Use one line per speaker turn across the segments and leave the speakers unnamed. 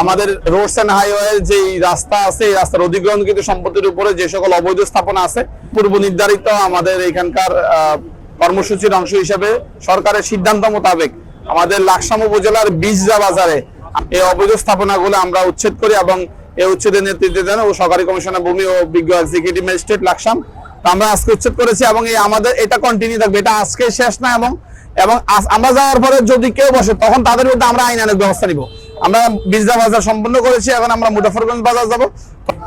আমাদের Rhodes and highway যে রাস্তা আছে, এই রাস্তার অধিগ্রহণ কিন্তু সম্পত্তির উপরে যে সকল অবৈধ স্থাপনা আছে, পূর্ব নির্ধারিত আমাদের এখানকার কর্মসূচির অংশ হিসেবে সরকারের সিদ্ধান্ত মোতাবেক আমাদের লাকসাম উপজেলার বীজরা বাজারে এই অবৈধ স্থাপনাগুলো আমরা উচ্ছেদ করি এবং এই উচ্ছেদের নেতৃত্বে দেন ও সরকারি কমিশনের ভূমি ও বিজ্ঞ এক্সিকিউটিভ ম্যাজিস্ট্রেট লাকসাম আমরা আজকে উচ্ছেদ করেছি এবং এই আমাদের এটা কন্টিনিউ থাকবে, এটা আজকে শেষ না এবং এবং আমরা যাওয়ার পরে যদি কেউ বসে, তখন তাদের বিরুদ্ধে আমরা আইন আইনানুক ব্যবস্থা নিব। আমরা বিজদা বাজার সম্পূর্ণ করেছি, এখন আমরা মুজাফরগঞ্জ বাজার যাব।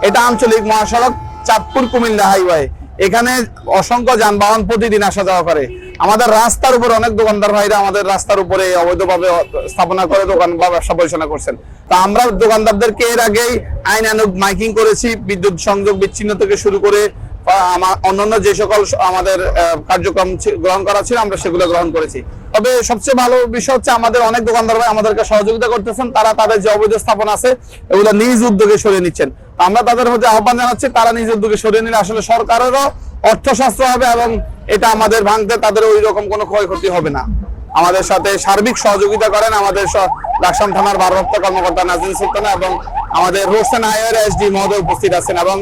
এটা আঞ্চলিক মহাসড়ক, চাঁদপুর কুমিল্লা হাইওয়ে। এখানে অসংখ্য যানবাহন প্রতিদিন আসা যাওয়া করে। আমাদের রাস্তার উপরে অনেক দোকানদার ভাইরা আমাদের রাস্তার উপরে অবৈধভাবে স্থাপনা করে দোকান বা ব্যবসা পরিচালনা করছেন। তা আমরা দোকানদারদেরকে এর আগেই আইনানুক মাইকিং করেছি, বিদ্যুৎ সংযোগ বিচ্ছিন্ন থেকে শুরু করে অন্যান্য যে সকল আমাদের কার্যক্রম গ্রহণ করা ছিল, আমরা সেগুলো গ্রহণ করেছি। তবে সবচেয়ে ভালো বিষয় হচ্ছে আমাদের অনেক দোকানদার ভাই আমাদেরকে সহযোগিতা করতেছেন, তারা তাদের যে অবৈধ স্থাপন আছে, এগুলো নিজ উদ্যোগে সরিয়ে নিচ্ছেন। আমরা তাদের মধ্যে আহ্বান জানাচ্ছি, তারা নিজ উদ্যোগে সরিয়ে নিলে আসলে সরকারেরও অর্থশাস্ত্র হবে এবং এটা আমাদের ভাঙতে তাদের ওই রকম কোনো ক্ষয়ক্ষতি হবে না। আমাদের সাথে সার্বিক সহযোগিতা করেন আমাদের লাকসাম থানার ভারপ্রাপ্ত কর্মকর্তা নাজিম সুলতানা এবং আমাদের হোসেন আয়ের এসডি মহোদয় উপস্থিত আছেন এবং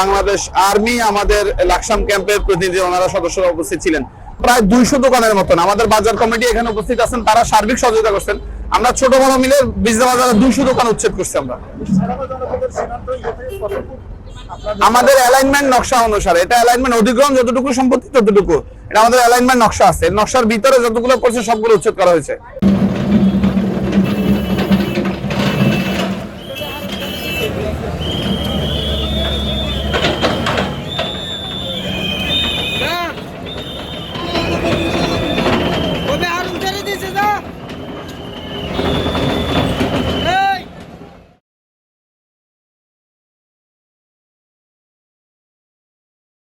বাংলাদেশ আর্মি আমাদের লাকসাম ক্যাম্পের প্রতিনিধি, ওনারা সদস্যরা উপস্থিত ছিলেন। প্রায় দুইশো দোকানের মতন আমাদের বাজার কমিটি এখানে উপস্থিত আছেন, তারা সার্বিক সহযোগিতা করছেন। আমরা ছোট বড় মিলে বিজনেস বাজারে দুইশো দোকান উচ্ছেদ করছি আমরা। আমাদের অ্যালাইনমেন্ট নকশা অনুসারে, এটা অ্যালাইনমেন্ট অধিগ্রহণ যতটুকু সম্পত্তি ততটুকু। এটা আমাদের অ্যালাইনমেন্ট নকশা আছে, নকশার ভিতরে যতগুলো পড়ছে সবগুলো উচ্ছেদ করা হয়েছে।